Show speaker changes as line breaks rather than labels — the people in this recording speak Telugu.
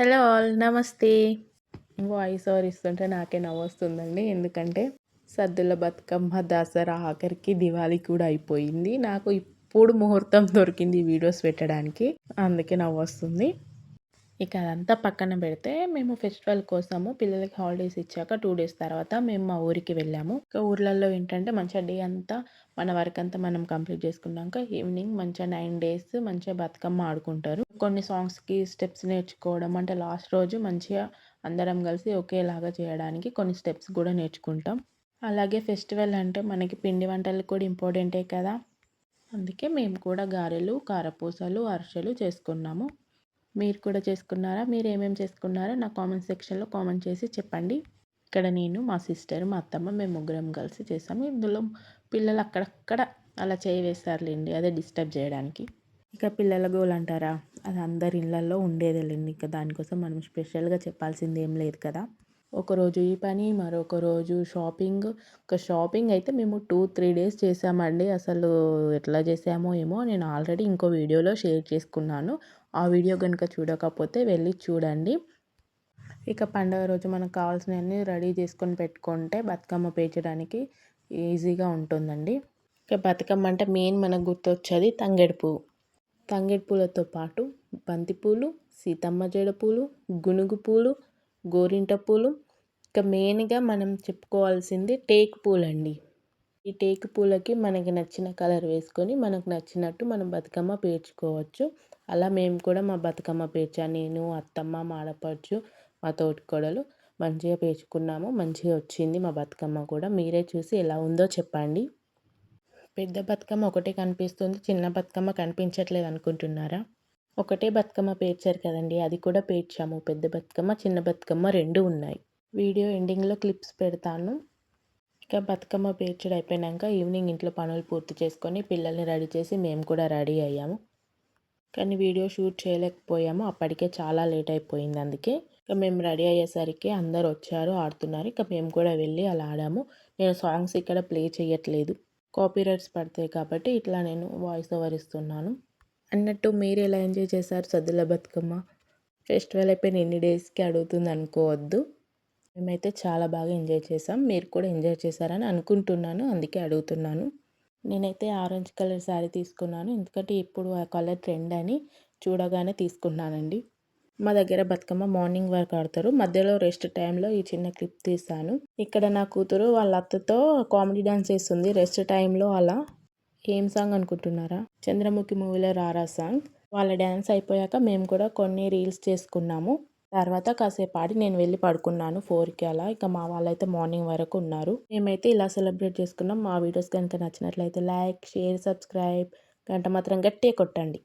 హలో ఆల్ నమస్తే. వాయిస్ ఓవర్ ఇస్తుంటే నాకే నవ్వొస్తుందండి. ఎందుకంటే సద్దుల బతుకమ్మ దసరా ఆఖరికి దివాళీ కూడా అయిపోయింది. నాకు ఇప్పుడు ముహూర్తం దొరికింది వీడియోస్ పెట్టడానికి. అందుకే నవ్వొస్తుంది. ఇక అదంతా పక్కన పెడితే మేము ఫెస్టివల్ కోసము పిల్లలకి హాలిడేస్ ఇచ్చాక టూ డేస్ తర్వాత మేము మా ఊరికి వెళ్ళాము. ఇక ఊర్లలో ఏంటంటే మంచిగా డే అంతా మన వర్క్ అంతా మనం కంప్లీట్ చేసుకున్నాక ఈవినింగ్ మంచిగా నైన్ డేస్ మంచిగా బతుకమ్మ ఆడుకుంటారు. కొన్ని సాంగ్స్కి స్టెప్స్ నేర్చుకోవడం అంటే లాస్ట్ రోజు మంచిగా అందరం కలిసి ఒకేలాగా చేయడానికి కొన్ని స్టెప్స్ కూడా నేర్చుకుంటాం. అలాగే ఫెస్టివల్ అంటే మనకి పిండి వంటలు కూడా ఇంపార్టెంటే కదా. అందుకే మేము కూడా గారెలు కారపూసలు అరిసెలు చేసుకున్నాము. మీరు కూడా చేసుకున్నారా? మీరు ఏమేమి చేసుకున్నారో నా కామెంట్ సెక్షన్లో కామెంట్ చేసి చెప్పండి. ఇక్కడ నేను మా సిస్టర్ మా అత్తమ్మ మేము ముగ్గురం కలిసి చేసాము. ఇందులో పిల్లలు అక్కడక్కడ అలా చేయి వేస్తారులేండి అదే డిస్టర్బ్ చేయడానికి. ఇక పిల్లల గోల్ అంటారా? అది అందరి ఇళ్ళల్లో ఉండేదేలేండి. ఇక దానికోసం మనం స్పెషల్గా చెప్పాల్సింది ఏం లేదు కదా. ఒకరోజు ఈ పని మరొక రోజు షాపింగ్. ఒక షాపింగ్ అయితే మేము టూ త్రీ డేస్ చేసామండి. అసలు ఎట్లా చేసామో ఏమో నేను ఆల్రెడీ ఇంకో వీడియోలో షేర్ చేసుకున్నాను. ఆ వీడియో కనుక చూడకపోతే వెళ్ళి చూడండి. ఇక పండగ రోజు మనకు కావాల్సినవన్నీ రెడీ చేసుకొని పెట్టుకుంటే బతుకమ్మ పేర్చడానికి ఈజీగా ఉంటుందండి. ఇక బతుకమ్మ అంటే మెయిన్ మనకు గుర్తొచ్చేది తంగెడు పువ్వు. తంగెడు పూలతో పాటు బంతిపూలు సీతమ్మ జడ పూలు గునుగు పూలు గోరింట పూలు. ఇక మెయిన్గా మనం చెప్పుకోవాల్సింది టేక్ పూలండి. ఈ టేకు పూలకి మనకి నచ్చిన కలర్ వేసుకొని మనకు నచ్చినట్టు మనం బతుకమ్మ పేర్చుకోవచ్చు. అలా మేము కూడా మా బతుకమ్మ పేర్చా నేను అత్తమ్మ మాడపడుచు మా తోటికోడలు మంచిగా పేర్చుకున్నాము. మంచిగా వచ్చింది మా బతుకమ్మ కూడా. మీరే చూసి ఎలా ఉందో చెప్పండి. పెద్ద బతుకమ్మ ఒకటే కనిపిస్తుంది చిన్న బతుకమ్మ కనిపించట్లేదు అనుకుంటున్నారా? ఒకటే బతుకమ్మ పేర్చారు కదండి. అది కూడా పేర్చాము. పెద్ద బతుకమ్మ చిన్న బతుకమ్మ రెండు ఉన్నాయి. వీడియో ఎండింగ్లో క్లిప్స్ పెడతాను. ఇంకా బతుకమ్మ పేర్చడం అయిపోయాక ఈవినింగ్ ఇంట్లో పనులు పూర్తి చేసుకొని పిల్లల్ని రెడీ చేసి మేము కూడా రెడీ అయ్యాము. కానీ వీడియో షూట్ చేయలేకపోయాము. అప్పటికే చాలా లేట్ అయిపోయింది అందుకే. ఇక మేము రెడీ అయ్యేసరికి అందరు వచ్చారు ఆడుతున్నారు. ఇక మేము కూడా వెళ్ళి అలా ఆడాము. నేను సాంగ్స్ ఇక్కడ ప్లే చేయట్లేదు కాపీరైట్స్ పడతాయి కాబట్టి ఇట్లా నేను వాయిస్ ఓవర్ ఇస్తున్నాను. అన్నట్టు మీరు ఎలా ఎంజాయ్ చేశారు సద్దుల బతుకమ్మ? ఫెస్టివల్ అయిపోయిన ఎన్ని డేస్కి అడుగుతుంది అనుకోవద్దు. మేమైతే చాలా బాగా ఎంజాయ్ చేసాం మీరు కూడా ఎంజాయ్ చేశారని అనుకుంటున్నాను. అందుకే అడుగుతున్నాను. నేనైతే ఆరెంజ్ కలర్ శారీ తీసుకున్నాను. ఎందుకంటే ఇప్పుడు ఆ కలర్ ట్రెండ్ అని చూడగానే తీసుకున్నానండి మా దగ్గర బతుకమ్మ మార్నింగ్ వరకు ఆడతారు. మధ్యలో రెస్ట్ టైంలో ఈ చిన్న క్లిప్ తీసాను ఇక్కడ నా కూతురు వాళ్ళ అత్తతో కామెడీ డాన్స్ చేస్తుంది రెస్ట్ టైంలో అలా. ఏం సాంగ్ అనుకుంటున్నారా? చంద్రముఖి మూవీలో రారా సాంగ్. వాళ్ళ డ్యాన్స్ అయిపోయాక మేము కూడా కొన్ని రీల్స్ చేసుకున్నాము. తర్వాత కాసేపు ఆడి నేను వెళ్ళి పడుకున్నాను ఫోర్కి అలా. ఇక మా వాళ్ళైతే మార్నింగ్ వరకు ఉన్నారు. మేమైతే ఇలా సెలబ్రేట్ చేసుకున్నాం. మా వీడియోస్ కనుక నచ్చినట్లయితే లైక్ షేర్ సబ్స్క్రైబ్ గంట మాత్రం గట్టిగా కొట్టండి.